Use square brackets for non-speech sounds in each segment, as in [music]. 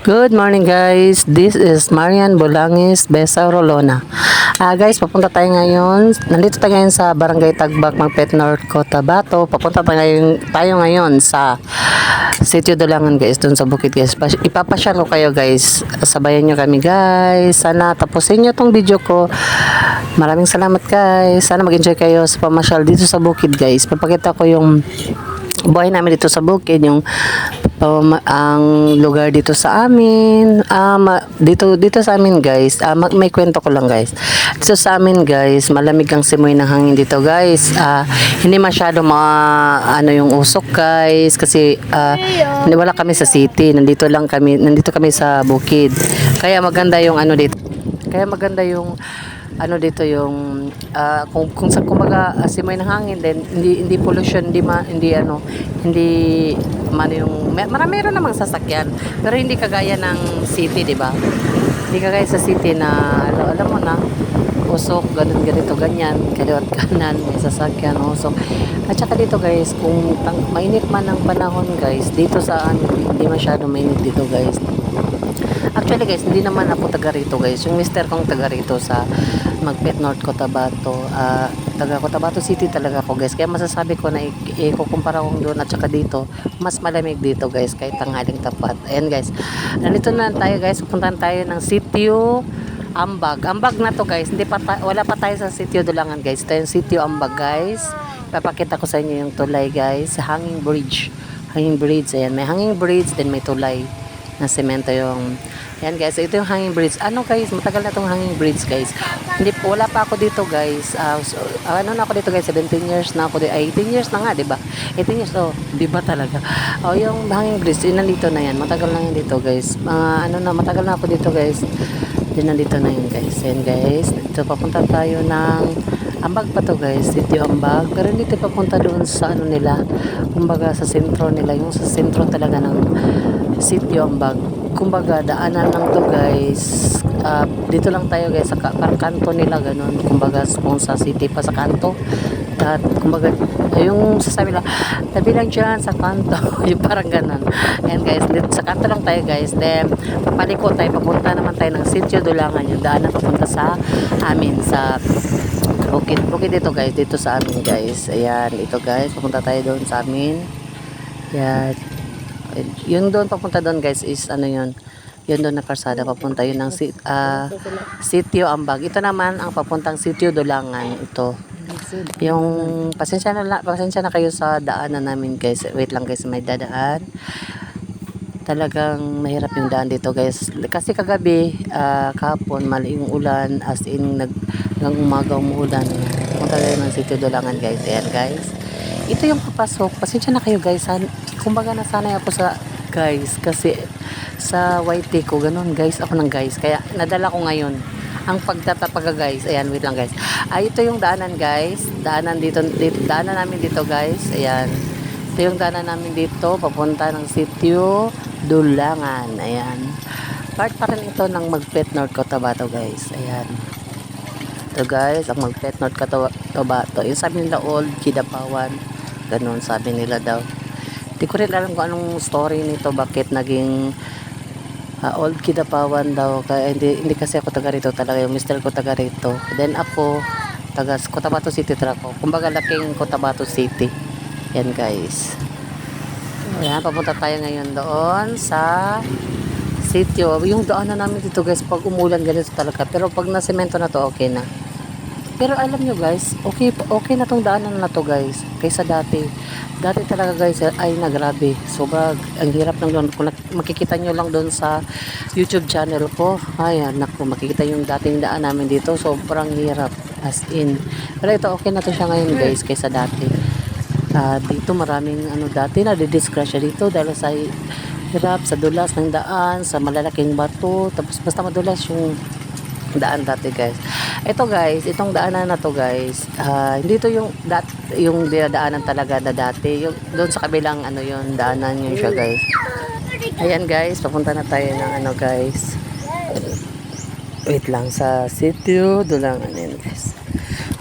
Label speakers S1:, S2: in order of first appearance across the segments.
S1: Good morning guys. This is Marian Bolangis, Besa Rolona. Ah guys, papunta tayo ngayon. Nandito tayo ngayon sa Barangay Tagbak, Magpet North, Cotabato. Papunta tayo ngayon, tayo ngayon sa Sitio Dulangan guys, dun sa bukid guys. Pas- Ipapasyal ko kayo guys. Sabayan nyo kami guys. Sana tapusin nyo tong video ko. Maraming salamat guys. Sana mag-enjoy kayo sa pamasyal dito sa bukid guys. Papakita ko yung buhay namin dito sa bukid, yung pama- ang lugar dito sa amin. Ma- dito dito sa amin guys. Ma- may kwento ko lang guys. Dito sa amin guys, malamig ang simoy ng hangin dito guys. Ah, hindi masyado ma ano yung usok guys kasi ah, hindi wala kami sa city. Nandito lang kami, nandito kami sa bukid. Kaya maganda yung ano dito. Kaya maganda yung ano dito yung ah, kung kung sa kumbaga uh, simoy ng hangin din hindi hindi pollution hindi ma, hindi ano hindi man yung marami meron namang sasakyan pero hindi kagaya ng city di ba? Hindi kagaya sa city na ano, alam mo na usok ganun ganito ganyan kaliwat kanan may sasakyan usok. At saka dito guys kung mainit man ang panahon guys dito sa amin hindi masyado mainit dito guys Actually guys, hindi naman ako taga rito guys. Yung mister kong taga rito sa Magpet North Cotabato. ah taga Cotabato City talaga ako guys. Kaya masasabi ko na ik- ikukumpara kong doon at saka dito. Mas malamig dito guys kahit tanghaling tapat. Ayan guys. Nandito na tayo guys. Pupuntahan tayo ng sitio Ambag. Ambag na to guys. Hindi pa wala pa tayo sa sitio Dulangan guys. Ito yung sitio Ambag guys. Papakita ko sa inyo yung tulay guys. Hanging bridge. Hanging bridge. Ayan. May hanging bridge then may tulay na semento yung yan guys, ito yung hanging bridge. Ano guys, matagal na tong hanging bridge guys. Hindi po, wala pa ako dito guys. Ah, so, ano na ako dito guys, 17 years na ako dito. Ay, 18 years na nga, di ba? 18 years, oh, di ba talaga? Oh, yung hanging bridge, yun nandito na yan. Matagal na yan dito guys. Mga ano na, matagal na ako dito guys. Yun nandito na yun guys. Yan guys, dito papunta tayo ng Ambag pa to guys, Sitio Ambag. Pero tayo papunta doon sa ano nila. Kumbaga sa sentro nila, yung sa sentro talaga ng Sitio Ambag. Kumbaga daanan lang to guys. Ah, dito lang tayo guys sa parang kanto nila ganun. Kumbaga kung sa city pa sa kanto. At kumbaga yung sasabi lang, tabi lang dyan sa kanto. [laughs] yung parang ganun. Ayan guys, dito sa kanto lang tayo guys. Then, papaliko tayo, papunta naman tayo ng Sitio Dulangan. Yung daanan papunta sa amin, sa Bukid, bukid dito guys, dito sa amin guys. Ayan, ito guys, papunta tayo doon sa amin. Ayan. Yung doon, papunta doon guys is ano yun, yun doon na karsada, papunta yun ng sit, ah, sitio Ambag. Ito naman ang papuntang sitio Dulangan, ito. Yung, pasensya na, pasensya na kayo sa daanan namin guys. Wait lang guys, may dadaan. Talagang mahirap yung daan dito guys. Kasi kagabi ah, kahapon mali yung ulan as in nag hanggang umaga umuulan. Punta tayo ng sitio Dulangan guys. Ayan guys. Ito yung papasok. Pasensya na kayo guys Han, kumbaga nasanay ako sa guys kasi sa YT ko ganun guys ako ng guys. Kaya nadala ko ngayon ang pagtatapaga guys. Ayan wait lang guys. Ay ito yung daanan guys. Daanan dito, dito daanan namin dito guys. Ayan. Ito yung daanan namin dito papunta ng sitio Dulangan. Ayan. Part pa rin ito ng Magpet North Cotabato guys. Ayan. Ito guys ang Magpet North Cotabato. Yung sabi nila old Kidapawan. Ganun sabi nila daw di ko rin alam kung anong story nito bakit naging ah, old Kidapawan daw kaya hindi, hindi kasi ako taga rito talaga yung mister ko taga rito then ako taga Cotabato City talaga ako kumbaga laking Cotabato City yan guys Ayan, papunta tayo ngayon doon sa sitio. Yung daanan namin dito guys, pag umulan ganito talaga. Pero pag nasemento na to, okay na. Pero alam nyo guys, okay, okay na tong daanan na to guys. Kaysa dati. Dati talaga guys, ay nagrabe. Sobra, ang hirap ng doon. Kung makikita nyo lang doon sa YouTube channel ko, ayan, naku, makikita yung dating daan namin dito. Sobrang hirap. As in. Pero ito, okay na to siya ngayon guys, kaysa dati. Ah, dito maraming ano dati na didisgrasya dito dahil sa hirap sa dulas ng daan sa malalaking bato tapos basta madulas yung daan dati guys. Ito guys itong daanan na to guys ah, hindi to yung dat yung dinadaanan talaga na dati. Yung doon sa kabilang ano yun daanan yun siya guys. Ayan guys papunta na tayo ng ano guys. Wait lang sa sitio doon ano yun guys.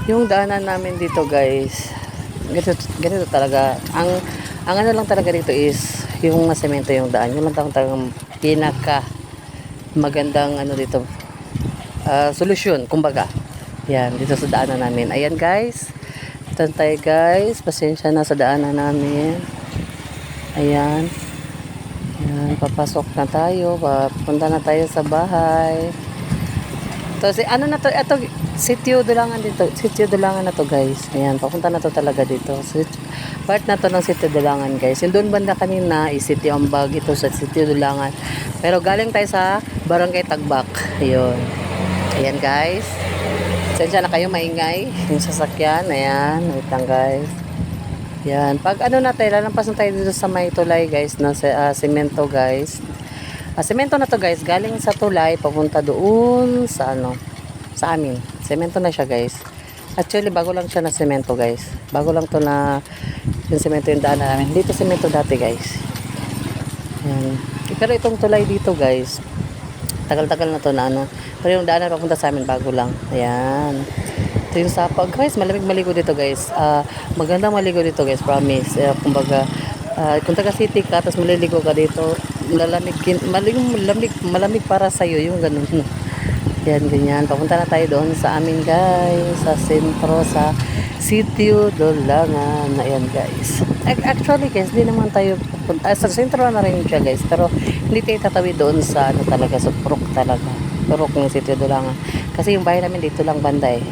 S1: Yung daanan namin dito guys ganito, ganito talaga. Ang ang ano lang talaga dito is yung masemento yung daan. Yung lang talagang pinaka magandang ano dito ah, solusyon, kumbaga. Yan, dito sa daanan namin. Ayan guys. Ito tayo guys. Pasensya na sa daanan namin. Ayan. Ayan, papasok na tayo. Papunta na tayo sa bahay. Ito, si, ano na to? Ito, sitio Dulangan dito. Sitio Dulangan na to guys. Ayan, papunta na to talaga dito. Sit, part na to ng sitio Dulangan guys. Yung doon banda kanina is sitio Ambag. Ito sa sitio Dulangan. Pero galing tayo sa Barangay Tagbak. Ayun. Ayan guys. Sensya na kayo maingay. Yung sasakyan. Ayan. Wait lang guys. Yan. Pag ano natin, lalampas na tayo dito sa may tulay guys, na ah, semento guys. Ah, semento na to guys, galing sa tulay, papunta doon sa ano, sa amin. Semento na siya guys. Actually, bago lang siya na semento guys. Bago lang to na yung semento yung daan namin. Dito semento dati guys. Yan. Pero itong tulay dito guys, tagal-tagal na to na ano. Pero yung daan na papunta sa amin, bago lang. Ayan. Ito yung sapa. Guys, malamig maligo dito guys. Ah, maganda maligo dito guys, promise. Eh, kumbaga, ah, kung taga city ka, tapos maliligo ka dito, lalamig, malamig, malamig, malamig para sa'yo, yung ganun. [laughs] Yan, ganyan. Papunta na tayo doon sa amin guys, sa sentro, sa Sitio Dolangan. Ayan guys. Ac- Actually guys, hindi naman tayo pupunta. ah, sa sentro na rin siya guys, pero hindi tayo tatawid doon sa ano talaga, sa Purok talaga. Purok ng Sitio Dolangan. Kasi yung bahay namin dito lang banda eh.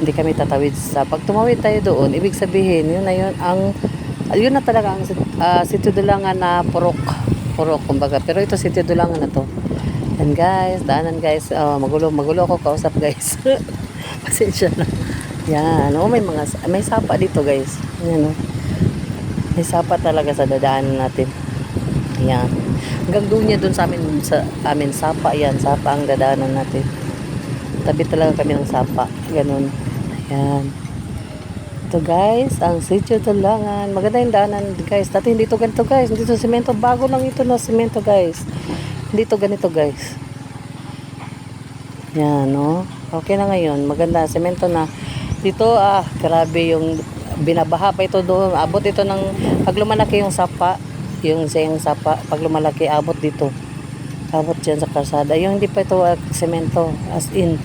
S1: Hindi kami tatawid sa, pag tumawid tayo doon, ibig sabihin, yun na yun, ang, yun na talaga ang uh, Sitio Dolangan na Purok. Purok, kumbaga. Pero ito Sitio Dolangan na to. Yan guys, daanan guys. Oh, magulo, magulo ako kausap guys. [laughs] Pasensya na. Yan. Oh, may mga, may sapa dito guys. Yan oh. May sapa talaga sa dadaanan natin. Yan. Hanggang doon niya doon sa amin, sa amin sapa yan. Sapa ang dadaanan natin. Tabi talaga kami ng sapa. Ganun. Ayan. Ito guys, ang sitio Tulangan. Maganda yung daanan guys. Dati hindi to ganito guys. Hindi to semento. Bago lang ito na semento guys. Hindi to ganito guys. Yan, no? Okay na ngayon. Maganda. Semento na. Dito, ah, grabe yung binabaha pa ito doon. Abot ito ng, pag lumalaki yung sapa, yung sayang sapa, pag lumalaki, abot dito. Abot dyan sa kalsada. Yung hindi pa ito ah, semento. As in,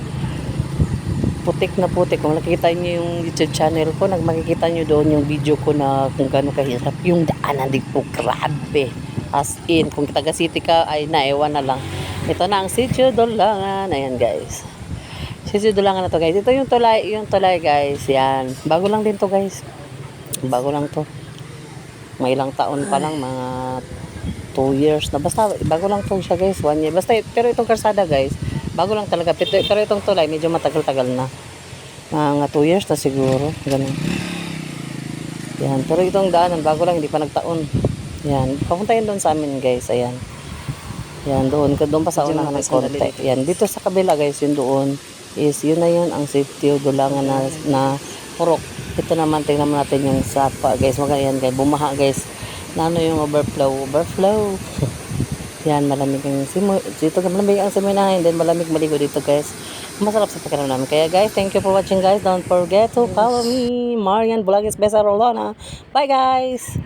S1: putik na putik. Kung nakikita nyo yung YouTube channel ko, nag makikita nyo doon yung video ko na kung gaano kahirap. Yung daanan dito, grabe. As in, kung taga city ka, ay naiwan na lang. Ito na ang sitio Dolangan. Ayan guys. Sitio Dolangan na to guys. Ito yung tulay, yung tulay guys. Yan. Bago lang din to guys. Bago lang to. May ilang taon pa lang, mga 2 years na. Basta, bago lang to siya guys. 1 year. Basta, pero itong karsada guys, bago lang talaga. Pero, pero itong tulay, medyo matagal-tagal na. Mga 2 years na siguro. Ganun. Yan. Pero itong daanan, bago lang, hindi pa nagtaon. Yan. Papunta yun doon sa amin guys. Ayan. Yan, doon. Doon pa sa unahan ng konti. Yan. Dito sa kabila guys, yun doon. Is, yun na yun, ang sitio, dulangan na, na purok. Ito naman, tingnan mo natin yung sapa guys. Maganda yan guys. Bumaha guys. Na ano yung overflow. Overflow. [laughs] yan, malamig yung simo. Dito malamig ang siminahin. Then malamig maligo dito guys. Masarap sa pakiram namin. Kaya guys, thank you for watching guys. Don't forget to follow me, Marian Vloggers Besa Rolona. Bye guys!